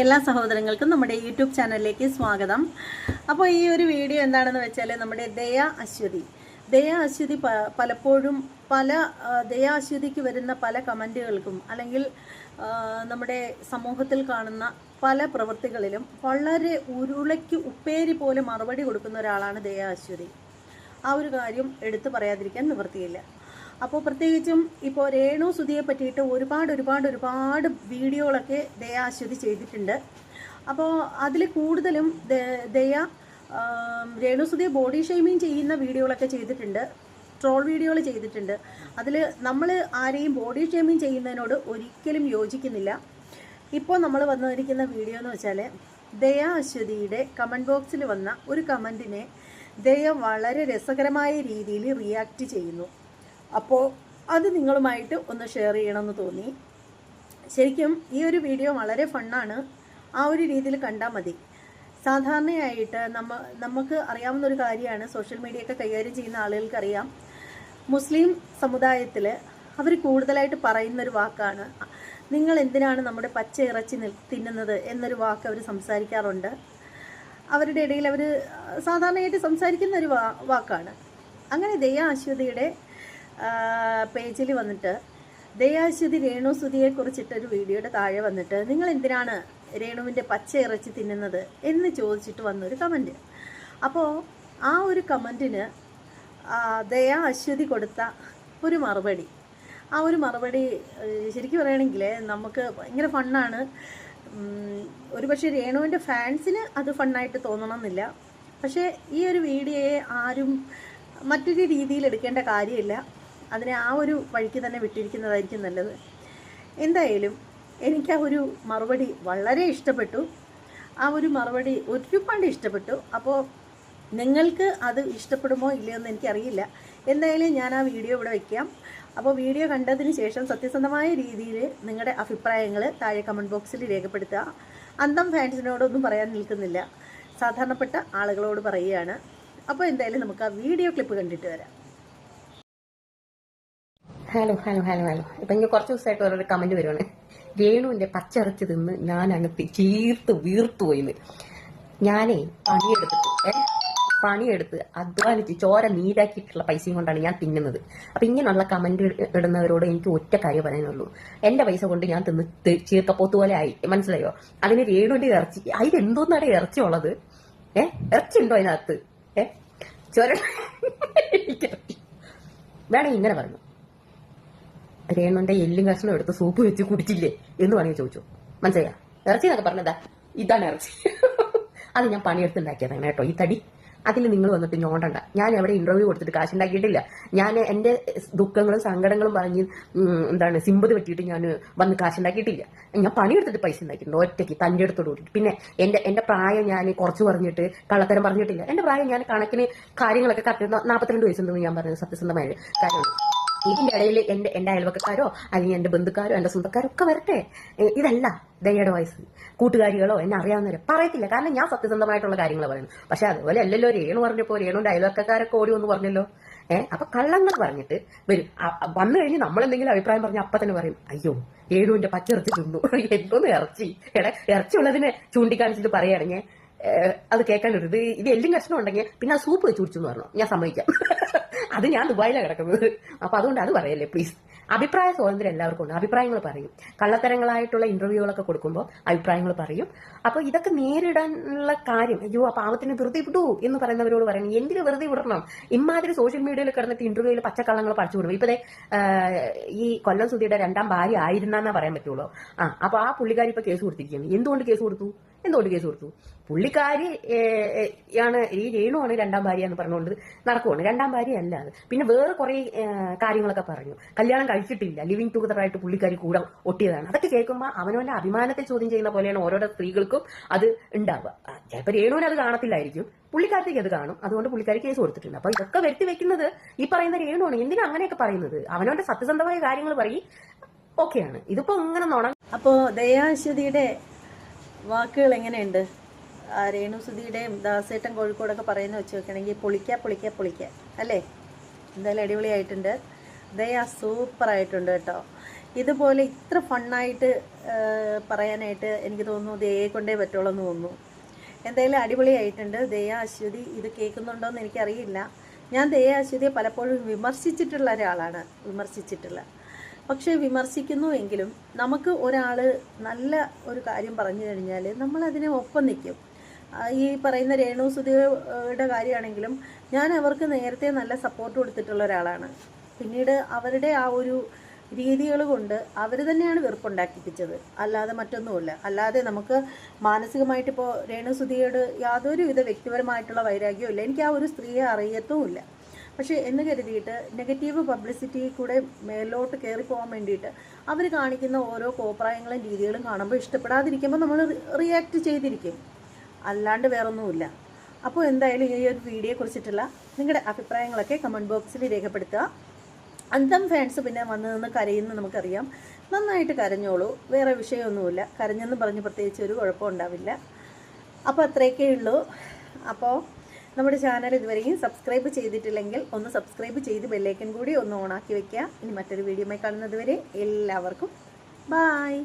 എല്ലാ സഹോദരങ്ങൾക്കും നമ്മുടെ യൂട്യൂബ് ചാനലിലേക്ക് സ്വാഗതം. അപ്പോൾ ഈ ഒരു വീഡിയോ എന്താണെന്ന് വെച്ചാൽ നമ്മുടെ ദയ അശ്വതി. ദയ അശ്വതി പലപ്പോഴും പല ദയ അശ്വതിക്ക് വരുന്ന പല കമന്റുകൾക്കും അല്ലെങ്കിൽ നമ്മുടെ സമൂഹത്തിൽ കാണുന്ന പല പ്രവൃത്തികളിലും വളരെ ഉരുളയ്ക്ക് ഉപ്പേരി പോലെ മറുപടി കൊടുക്കുന്ന ഒരാളാണ് ദയ അശ്വതി. ആ ഒരു കാര്യം എടുത്തു പറയാതിരിക്കാൻ നിവൃത്തിയില്ല. അപ്പോൾ പ്രത്യേകിച്ചും ഇപ്പോൾ രേണു സുധിയെ പറ്റിയിട്ട് ഒരുപാട് ഒരുപാട് ഒരുപാട് വീഡിയോകളൊക്കെ ദയ അശ്വതി ചെയ്തിട്ടുണ്ട്. അപ്പോൾ അതിൽ കൂടുതലും ദയ രേണു സുധിയെ ബോഡി ഷെയ്മിങ് ചെയ്യുന്ന വീഡിയോകളൊക്കെ ചെയ്തിട്ടുണ്ട്. ട്രോൾ വീഡിയോകൾ ചെയ്തിട്ടുണ്ട്. അതിൽ നമ്മൾ ആരെയും ബോഡി ഷെയ്മിങ് ചെയ്യുന്നതിനോട് ഒരിക്കലും യോജിക്കുന്നില്ല. ഇപ്പോൾ നമ്മൾ വന്നിരിക്കുന്ന വീഡിയോ എന്ന് വെച്ചാൽ ദയ അശ്വതിയുടെ കമന്റ് ബോക്സിൽ വന്ന ഒരു കമന്റിനെ ദയ വളരെ രസകരമായ രീതിയിൽ റിയാക്റ്റ് ചെയ്യുന്നു. അപ്പോൾ അത് നിങ്ങളുമായിട്ട് ഒന്ന് ഷെയർ ചെയ്യണമെന്ന് തോന്നി. ശരിക്കും ഈ ഒരു വീഡിയോ വളരെ ഫണ്ണാണ് ആ ഒരു രീതിയിൽ കണ്ടാൽ മതി. സാധാരണയായിട്ട് നമ്മ നമുക്ക് അറിയാവുന്ന ഒരു കാര്യമാണ് സോഷ്യൽ മീഡിയ ഒക്കെ കൈകാര്യം ചെയ്യുന്ന ആളുകൾക്ക് അറിയാം. മുസ്ലിം സമുദായത്തിൽ അവർ കൂടുതലായിട്ട് പറയുന്നൊരു വാക്കാണ് നിങ്ങൾ എന്തിനാണ് നമ്മുടെ പച്ച ഇറച്ചി തിന്നുന്നത്? എന്നൊരു വാക്ക് അവർ സംസാരിക്കാറുണ്ട്. അവരുടെ ഇടയിൽ അവർ സാധാരണയായിട്ട് സംസാരിക്കുന്ന ഒരു വാക്കാണ്. അങ്ങനെ ദയ അശ്വതിയുടെ പേജിൽ വന്നിട്ട് ദയാശ്വതി രേണു സുധിയെ കുറിച്ചിട്ടൊരു വീഡിയോയുടെ താഴെ വന്നിട്ട് നിങ്ങൾ എന്തിനാണ് രേണുവിന്റെ പച്ച ഇറച്ചി തിന്നുന്നത് എന്ന് ചോദിച്ചിട്ട് വന്നൊരു കമന്റ്. അപ്പോൾ ആ ഒരു കമന്റിന് ദയാ അശ്വതി കൊടുത്ത ഒരു മറുപടി. ആ ഒരു മറുപടി ശരിക്കും പറയുകയാണെങ്കിൽ നമുക്ക് ഭയങ്കര ഫണ്ണാണ്. ഒരുപക്ഷെ രേണുവിന്റെ ഫാൻസിന് അത് ഫണ്ണായിട്ട് തോന്നണമെന്നില്ല. പക്ഷേ ഈ ഒരു വീഡിയോയെ ആരും മറ്റൊരു രീതിയിൽ എടുക്കേണ്ട കാര്യമില്ല. അതിനെ ആ ഒരു വഴിക്ക് തന്നെ വിട്ടിരിക്കുന്നതായിരിക്കും നല്ലത്. എന്തായാലും എനിക്ക് ആ ഒരു മറുപടി വളരെ ഇഷ്ടപ്പെട്ടു. ആ ഒരു മറുപടി ഒരുപാട് ഇഷ്ടപ്പെട്ടു. അപ്പോൾ നിങ്ങൾക്ക് അത് ഇഷ്ടപ്പെടുമോ ഇല്ലയോ എന്ന് എനിക്കറിയില്ല. എന്തായാലും ഞാൻ ആ വീഡിയോ ഇവിടെ വയ്ക്കാം അപ്പോൾ വീഡിയോ കണ്ടതിന് ശേഷം സത്യസന്ധമായ രീതിയിൽ നിങ്ങളുടെ അഭിപ്രായങ്ങൾ താഴെ കമന്റ് ബോക്സിൽ രേഖപ്പെടുത്തുക. അന്തം ഫാൻസിനോടൊന്നും പറയാൻ നിൽക്കുന്നില്ല. സാധാരണപ്പെട്ട ആളുകളോട് പറയുകയാണ്. അപ്പോൾ എന്തായാലും നമുക്ക് ആ വീഡിയോ ക്ലിപ്പ് കണ്ടിട്ട് വരാം. Hello hello hello hello. ഇപ്പൊ ഇങ്ങനെ കുറച്ച് ദിവസമായിട്ട് ഓരോ കമന്റ് വരുവാണ്. രേണുവിന്റെ പച്ചറച്ച് തിന്ന് ഞാൻ അങ്ങ് ചീർത്ത് വീർത്തു പോയിന്ന്. ഞാനേ പണിയെടുത്തിട്ട് ഏ? പണിയെടുത്ത് അധ്വാനിച്ച് ചോര നീരാക്കിയിട്ടുള്ള പൈസയും കൊണ്ടാണ് ഞാൻ തിന്നുന്നത്. അപ്പൊ ഇങ്ങനെയുള്ള കമന്റ് ഇടുന്നവരോട് എനിക്ക് ഒറ്റ കാര്യം പറയാനുള്ളൂ. എന്റെ പൈസ കൊണ്ട് ഞാൻ തിന്ന് ചീർക്കപ്പോത്ത് പോലെ ആയി. മനസ്സിലായോ? അതിന് രേണുവിന്റെ ഇറച്ചി അതിലെന്തോന്നാണ് ഇറച്ചി ഉള്ളത്? ഏ? ഇറച്ചി ഉണ്ടോ അതിനകത്ത്? ഏ? ചോര വേണമെങ്കിൽ ഇങ്ങനെ പറഞ്ഞു. രേണുന്റെ എല്ലും കഷ്ണം എടുത്ത് സൂപ്പ് വെച്ച് കുടിച്ചില്ലേ എന്ന് വേണമെങ്കിൽ ചോദിച്ചു. മനസ്സിലായ? ഇറച്ചി എന്നൊക്കെ പറഞ്ഞതാ? ഇതാണ് ഇറച്ചി. അത് ഞാൻ പണിയെടുത്തുണ്ടാക്കിയതാണ് കേട്ടോ. ഈ തടി. അതിൽ നിങ്ങൾ വന്നിട്ട് ഞോണ്ടണ്ട ഞാൻ എവിടെ ഇന്റർവ്യൂ കൊടുത്തിട്ട് കാശുണ്ടാക്കിയിട്ടില്ല. ഞാൻ എന്റെ ദുഃഖങ്ങളും സങ്കടങ്ങളും പറഞ്ഞ് എന്താണ് സിമ്പതി പറ്റിയിട്ട് ഞാൻ വന്ന് കാശുണ്ടാക്കിയിട്ടില്ല. ഞാൻ പണിയെടുത്തിട്ട് പൈസ ഉണ്ടാക്കിയിട്ടുണ്ട് ഒറ്റയ്ക്ക് തന്റെ അടുത്തോട് കൂടിയിട്ട്. പിന്നെ എന്റെ എന്റെ പ്രായം ഞാൻ കുറച്ച് പറഞ്ഞിട്ട് കള്ളത്തരം പറഞ്ഞിട്ടില്ല. എന്റെ പ്രായം ഞാൻ കണക്കിന് കാര്യങ്ങളൊക്കെ കറക്റ്റ് നാൽപ്പത്തിരണ്ട് വയസ്സുണ്ടെന്ന് ഞാൻ പറഞ്ഞത് സത്യസന്ധമായ കാര്യമാണ്. ഇതിന്റെ ഇടയിൽ എന്റെ എന്റെ അയൽവക്കക്കാരോ അല്ലെങ്കിൽ എന്റെ ബന്ധുക്കാരോ എന്റെ സ്വന്തക്കാരോ ഒക്കെ വരട്ടെ. ഇതല്ല ദയയുടെ വയസ്സ് കൂട്ടുകാരികളോ എന്നെ അറിയാവുന്നവരെ പറയത്തില്ല. കാരണം ഞാൻ സത്യസന്ധമായിട്ടുള്ള കാര്യങ്ങൾ പറയുന്നു. പക്ഷെ അതുപോലെ അല്ലല്ലോ രേണു പറഞ്ഞപ്പോ രേണുവിന്റെ അയൽവക്കക്കാരൊക്കെ ഓടി ഒന്ന് പറഞ്ഞല്ലോ. ഏഹ് അപ്പൊ കള്ളങ്ങൾ പറഞ്ഞിട്ട് വരും. വന്നു കഴിഞ്ഞ് നമ്മൾ എന്തെങ്കിലും അഭിപ്രായം പറഞ്ഞ അപ്പൊ തന്നെ പറയും അയ്യോ ഏഴുവിന്റെ പച്ചിറച്ചി തിന്നു. എന്തോന്ന് ഇറച്ചി എടാ ഇറച്ചി ഉള്ളതിനെ ചൂണ്ടിക്കാണിച്ചിട്ട് പറയുകയാണെങ്കിൽ അത് കേൾക്കാനൊരു ഇത് ഇത് എല്ലും കഷ്ണം ഉണ്ടെങ്കിൽ പിന്നെ ആ സൂപ്പ് വെച്ച് കുടിച്ചു എന്ന് പറഞ്ഞു. ഞാൻ സമ്മതിക്കാം. അത് ഞാൻ ദുബായിലാണ് കിടക്കുന്നത്. അപ്പൊ അതുകൊണ്ട് അത് പറയല്ലേ പ്ലീസ് അഭിപ്രായ സ്വാതന്ത്ര്യം എല്ലാവർക്കും ഉണ്ട്. അഭിപ്രായങ്ങൾ പറയും. കള്ളത്തരങ്ങളായിട്ടുള്ള ഇന്റർവ്യൂകളൊക്കെ കൊടുക്കുമ്പോൾ അഭിപ്രായങ്ങൾ പറയും. അപ്പൊ ഇതൊക്കെ നേരിടാനുള്ള കാര്യം. അയ്യോ ആ പാവത്തിന് വെറുതെ വിടൂ എന്ന് പറയുന്നവരോട് പറയണം. എന്തിനു വെറുതെ വിടണം? ഇമാതിരി സോഷ്യൽ മീഡിയയിൽ കിടന്നിട്ട് ഇന്റർവ്യൂവിൽ പച്ചക്കള്ളങ്ങൾ പറിച്ചു വിടും. ഇപ്പൊ ദേ, ഈ കൊല്ലം സുധിയുടെ രണ്ടാം ഭാര്യ ആയിരുന്നാന്നാ പറയാൻ പറ്റുള്ളൂ. ആ അപ്പൊ ആ പുള്ളിക്കാരി ഇപ്പൊ കേസ് കൊടുത്തിരിക്കുന്നു എന്തുകൊണ്ട് കേസ് കൊടുത്തു? എന്തുകൊണ്ട് കേസ് കൊടുത്തു. പുള്ളിക്കാരി ആണ് ഈ രേണുവാണ് രണ്ടാം ഭാര്യ എന്ന് പറഞ്ഞുകൊണ്ട് നടക്കുവാണ്. രണ്ടാം ഭാര്യ അല്ല അത്. പിന്നെ വേറെ കുറെ കാര്യങ്ങളൊക്കെ പറഞ്ഞു. കല്യാണം കഴിച്ചിട്ടില്ല. ലിവിങ് ടുഗദർ ആയിട്ട് പുള്ളിക്കാരി കൂടെ ഒട്ടിയതാണ്. അതൊക്കെ കേൾക്കുമ്പോൾ അവനവന്റെ അഭിമാനത്തെ ചോദ്യം ചെയ്യുന്ന പോലെയാണ് ഓരോരോ സ്ത്രീകൾക്കും അത് ഉണ്ടാവുക. ചിലപ്പോൾ രേണുവിന് അത് കാണത്തില്ലായിരിക്കും. പുള്ളിക്കാരത്തേക്ക് അത് കാണും. അതുകൊണ്ട് പുള്ളിക്കാരി കേസ് കൊടുത്തിട്ടുണ്ട്. അപ്പൊ ഇതൊക്കെ വരുത്തി വെക്കുന്നത് ഈ പറയുന്ന രേണുവാണ് എന്തിനാ അങ്ങനെയൊക്കെ പറയുന്നത്? അവനവന്റെ സത്യസന്ധമായ കാര്യങ്ങൾ പറയും. ഓക്കെയാണ്. ഇതിപ്പോ ഇങ്ങനെ നോണം അപ്പോ ദയാശ്വതിയുടെ വാക്കുകൾ എങ്ങനെയുണ്ട്? രേണു രേണുസുതിയുടെയും ദാസേട്ടൻ കോഴിക്കോടൊക്കെ പറയുന്ന വെച്ച് നോക്കുകയാണെങ്കിൽ പൊളിക്ക പൊളിക്ക പൊളിക്ക. അല്ലേ? എന്തായാലും അടിപൊളിയായിട്ടുണ്ട്. ദയ സൂപ്പറായിട്ടുണ്ട് കേട്ടോ. ഇതുപോലെ ഇത്ര ഫണ്ണായിട്ട് പറയാനായിട്ട് എനിക്ക് തോന്നുന്നു ദയയെ കൊണ്ടേ പറ്റുള്ളൂ എന്ന് തോന്നുന്നു. എന്തായാലും അടിപൊളിയായിട്ടുണ്ട്. ദയ അശ്വതി ഇത് കേൾക്കുന്നുണ്ടോയെന്ന് എനിക്കറിയില്ല. ഞാൻ ദയ അശ്വതിയെ പലപ്പോഴും വിമർശിച്ചിട്ടുള്ള ഒരാളാണ്. വിമർശിച്ചിട്ടുള്ള. പക്ഷേ വിമർശിക്കുന്നു എങ്കിലും നമുക്ക് ഒരാൾ നല്ല ഒരു കാര്യം പറഞ്ഞു കഴിഞ്ഞാൽ നമ്മളതിനെ ഒപ്പം നിൽക്കും. ഈ പറയുന്ന രേണു സുധിയുടെ കാര്യമാണെങ്കിലും ഞാൻ അവർക്ക് നേരത്തെ നല്ല സപ്പോർട്ട് കൊടുത്തിട്ടുള്ള ഒരാളാണ്. പിന്നീട് അവരുടെ ആ ഒരു രീതികൾ കൊണ്ട് അവർ തന്നെയാണ് വെറുപ്പുണ്ടാക്കിപ്പിച്ചത്. അല്ലാതെ മറ്റൊന്നുമില്ല. അല്ലാതെ നമുക്ക് മാനസികമായിട്ടിപ്പോൾ രേണു സുധിയോട് യാതൊരുവിധ വ്യക്തിപരമായിട്ടുള്ള വൈരാഗ്യവും ഇല്ല. എനിക്ക് ആ ഒരു സ്ത്രീയെ അറിയത്തുമില്ല. പക്ഷേ എന്ന് കരുതിയിട്ട് നെഗറ്റീവ് പബ്ലിസിറ്റി കൂടെ മേലോട്ട് കയറി പോകാൻ വേണ്ടിയിട്ട് അവർ കാണിക്കുന്ന ഓരോ കോപ്രായങ്ങളും രീതികളും കാണുമ്പോൾ ഇഷ്ടപ്പെടാതിരിക്കുമ്പോൾ നമ്മൾ റിയാക്ട് ചെയ്തിരിക്കും. അല്ലാണ്ട് വേറൊന്നുമില്ല. അപ്പോൾ എന്തായാലും ഈ ഒരു വീഡിയോയെ കുറിച്ചിട്ടുള്ള നിങ്ങളുടെ അഭിപ്രായങ്ങളൊക്കെ കമന്റ് ബോക്സിൽ രേഖപ്പെടുത്തുക. അന്തം ഫാൻസ് പിന്നെ വന്ന് നിന്ന് കരയുന്ന നമുക്കറിയാം. നന്നായിട്ട് കരഞ്ഞോളൂ. വേറെ വിഷയമൊന്നുമില്ല. കരഞ്ഞെന്ന് പറഞ്ഞ് പ്രത്യേകിച്ച് ഒരു കുഴപ്പമുണ്ടാവില്ല അപ്പോൾ അത്രയൊക്കെ ഉള്ളൂ. അപ്പോൾ നമ്മുടെ ചാനൽ ഇതുവരെയും സബ്സ്ക്രൈബ് ചെയ്തിട്ടില്ലെങ്കിൽ ഒന്ന് സബ്സ്ക്രൈബ് ചെയ്ത് ബെല്ലൈക്കൻ കൂടി ഒന്ന് ഓണാക്കി വെക്കുക. ഇനി മറ്റൊരു വീഡിയോമായി കാണുന്നതുവരെ എല്ലാവർക്കും ബായ്